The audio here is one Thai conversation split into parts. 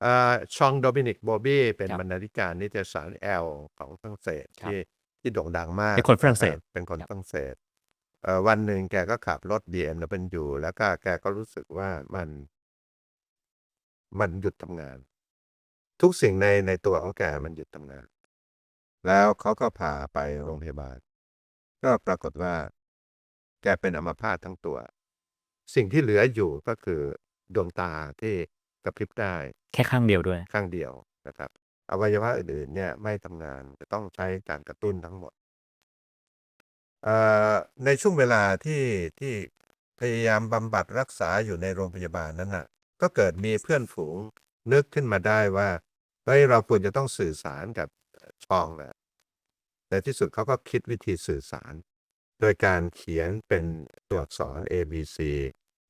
เอ่อชองโดมินิกโบบี้เป็นครับบรรณาธิการนิตยสารแอลของฝรั่งเศสครับที่ที่โด่งดังมากเป็นคนฝรั่งเศสอ่อเป็นคนครับ ฝรั่งเศสเอ่อวันหนึ่งแกก็ขับรถ BMW แล้วก็แกก็รู้สึกว่ามันมันหยุดทำงาน ทุกสิ่งในในตัวของแกมันหยุดทำงาน แล้วเขาก็พาไปโรงพยาบาล ก็ปรากฏว่า แกเป็นอัมพาตทั้งตัว สิ่งที่เหลืออยู่ก็คือดวงตาที่ กระพริบได้ แค่ข้างเดียวด้วย ข้างเดียวนะครับ อวัยวะอื่นๆเนี่ยไม่ทำงานจะต้องใช้การกระตุ้นทั้งหมดเอ่อในช่วงเวลาที่ที่พยายามบำบัดรักษาอยู่ในโรงพยาบาลนั้นน่ะ ก็เกิดมีเพื่อนฝูงนึกขึ้นมาได้ว่าเฮ้ยเราควรจะต้องสื่อสารกับชองแหละในที่สุดเขาก็คิดวิธีสื่อสาร โดยการเขียนเป็นตัวอักษร A B C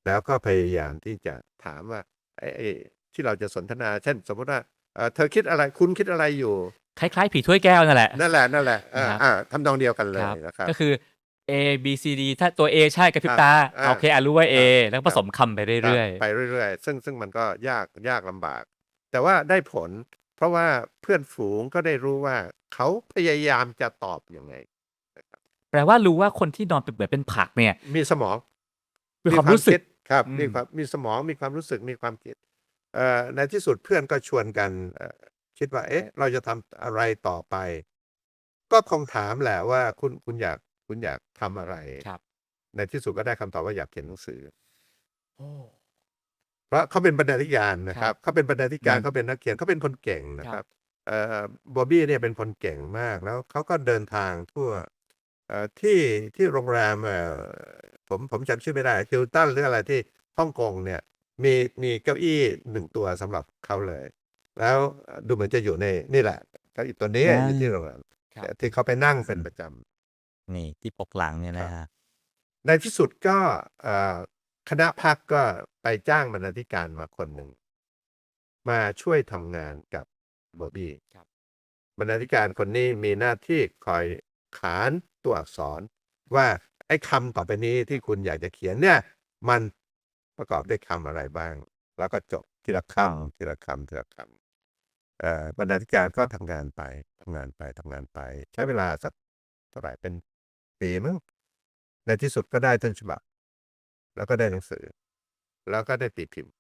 แล้วก็พยายามที่จะถามว่าไอ้ไอ้ ที่เราจะสนทนา เช่น สมมติว่าเอ่อเธอคิดอะไรคุณคิดอะไรอยู่ คล้ายๆ ผีถ้วยแก้วนั่นแหละนั่นแหละนั่นแหละอ่าครับอ่าทำนองเดียวกันเลยครับนะครับก็คือ A B C D ถ้าตัว A ใช่กระพริบตาอ่าโอเคอะรู้ว่า A อ่าแล้วก็ผสมคำไปเรื่อยไปเรื่อยๆ ซึ่งซึ่งมันก็ยากยากลำบาก แต่ว่าได้ผล เพราะว่าเพื่อนฝูงก็ได้รู้ว่าเขาพยายามจะตอบยังไงๆแปลว่ารู้ว่าคนที่นอนเป็นเหมือนเป็นผักเนี่ย มีสมอง มีความรู้สึคิกดครับอืมมีความมีสมองมีความรู้สึกมีความคิดเอ่อ ในที่สุดเพื่อนก็ชวนกันเอ่อคิดว่า เอ๊ะ เราจะทำอะไรต่อไป ก็คงถามแหละว่าคุณคุณอยากคุณอยากทำอะไรครับ ในที่สุดก็ได้คำตอบว่าอยากเขียนหนังสือเพราะเขาเป็นบรรณาธิการนะคครัรับบเขาเป็นบรรณาธิการอืมเขาเป็นนักเขียนเขาเป็นคนเก่งนะคครัรับบเอ่อบอบบี้เนี่ยเป็นคนเก่งมากแล้วเขาก็เดินทางทั่วเอ่อที่ที่โรงแรมเอ่อผมผมจำชื่อไม่ได้คิวตันหรืออะไรที่ฮ่องกงเนี่ย มีมีเก้าอี้หนึ่งตัวสำหรับเขาเลย แล้วดูเหมือนจะอยู่ในนี่แหละเก้าอี้ตัวนี้อ่าอยู่ที่โรงแรมครับที่เขาไปนั่งเป็นประจำนี่ที่ปกหลังเนี่ยนะฮะในที่สุดก็เอ่อคณะพักก็ไปจ้างบรรณาธิการมาคนหนึ่ง มาช่วยทำงานกับบอบบี้ครับบรรณาธิการคนนี้มีหน้าที่คอยขานตัวอักษร ว่าไอ้คำต่อไปนี้ที่คุณอยากจะเขียนเนี่ย มัน ประกอบด้วยคำอะไรบ้าง แล้วก็จบทีละคำทีละคำทีละคำบรรณาธิการก็ทำงานไปทำงานไปทำงานไป ใช้เวลาสักเท่าไหร่เป็นปีมั้งในที่สุดก็ได้ต้นฉบับ แล้วก็ได้หนังสือ แล้วก็ได้ตีพิมพ์